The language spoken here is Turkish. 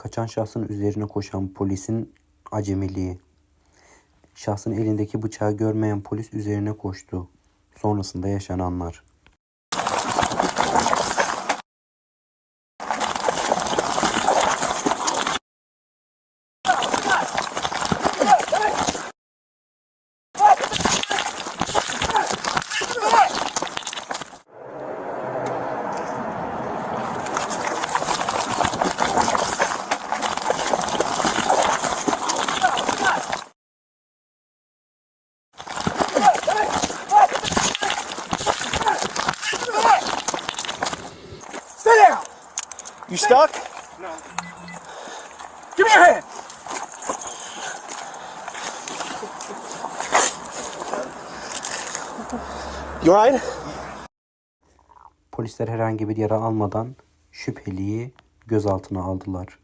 Kaçan şahsın üzerine koşan polisin acemiliği. Şahsın elindeki bıçağı görmeyen polis üzerine koştu. Sonrasında yaşananlar. Sit down. You stuck? Give me your hand. You alright? Polisler herhangi bir yara almadan şüpheliyi gözaltına aldılar.